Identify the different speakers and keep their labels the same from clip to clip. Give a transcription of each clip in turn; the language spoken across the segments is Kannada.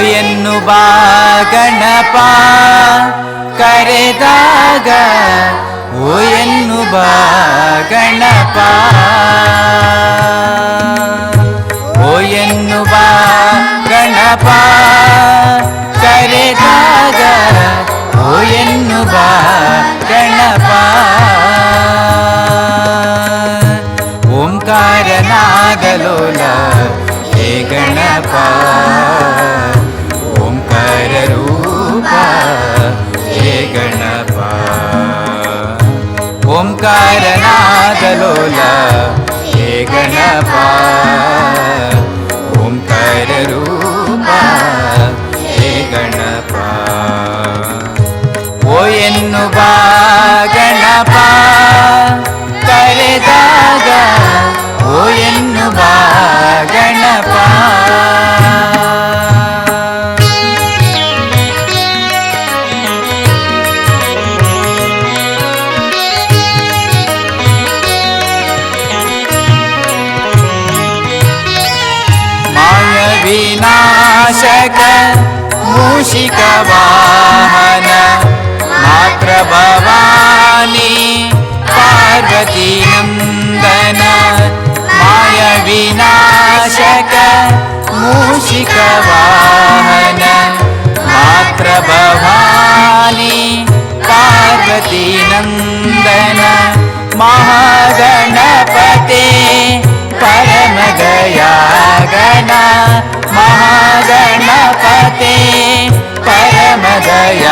Speaker 1: ಎನ್ನು ಬಾ ಗಣಪ. ಕರೆದಾಗ ಓ ಎನ್ನು ಬಾ ಗಣಪ. ಓ ಎನ್ನು ಬಾ ಗಣಪ. ಕರೆದಾಗ ಓ ಎನ್ನು ಬಾ ಗಣಪ. ಓಂಕಾರನಾಗಲೋಲ ಹೇ ಗಣಪ. ಓಂಕಾರ हे ಹೇ ಗಣಪ. हे ಹೇ नाशक मूषकवाहन मातृभवानि पार्वतीनन्दन मायविनाशक मूषिकवाहन मातृभवानी भवानि पार्वतीनन्दन महागणपते परमदयागणा महागणपते परमदयागणा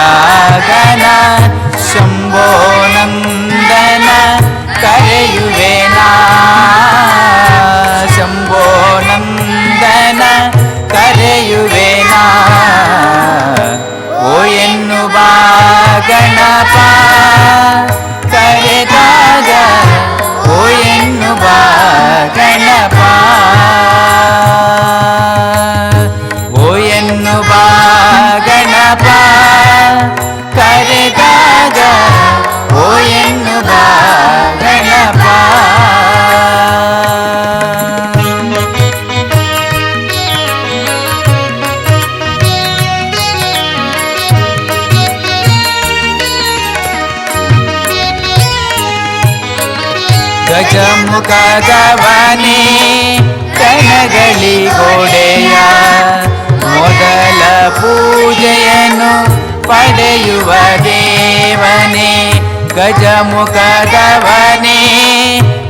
Speaker 1: शम्भो नन्दन करयुवेना शम्भो नन्दन करयुवेना ओ एन्नुबा गणपा ಗಜಮುಖದವನೇ ಕನಗಳಿಗೊಡೆಯ ಮೊದಲ ಪೂಜೆಯನ್ನು ಪಡೆಯುವ ದೇವನೇ ಗಜಮುಖದವನೇ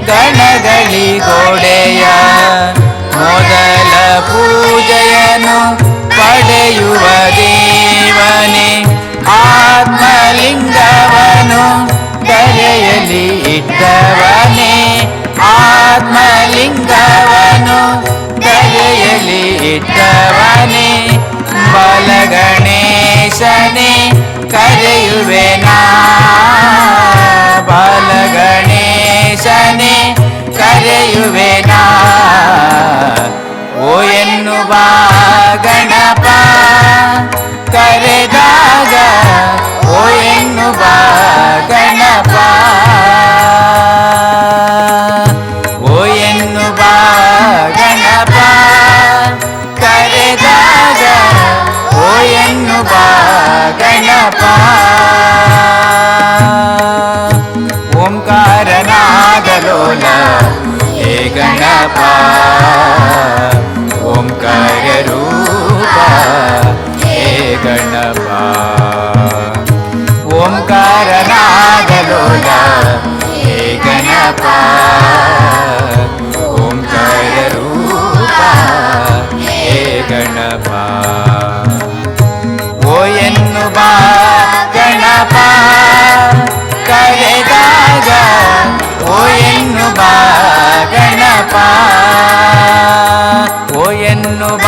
Speaker 1: ಗಣಗಳಿಗೊಡೆಯ ಮೊದಲ ಪೂಜೆಯನ್ನು ಕರೆಯುವೆನಾ ಬಲಗಣೇಶನೇ ಕರೆಯುವೆನಾ ಓ ಎನ್ನುವ ಗಣಪ ಕರೆದಾಗ ಓ ಎನ್ನುವ ಗಣಪ ಓ ಎನ್ನುವ ಗಣಪ ಕರೆದಾಗ ಓ ಎನ್ನುವ ಗಣಪ ಓಂಕಾರನಾಗಲೋಲ ಹೇ ಗಣಪ ಓಂಕಾರ ರೂಪ ಹೇ ಗಣಪ ಓ ಎನ್ನುವ ಗಣಪ ಕರೆದಾಗ ಓ ಎನ್ನುವ ಗಣಪ ಓ ಎನ್ನುವ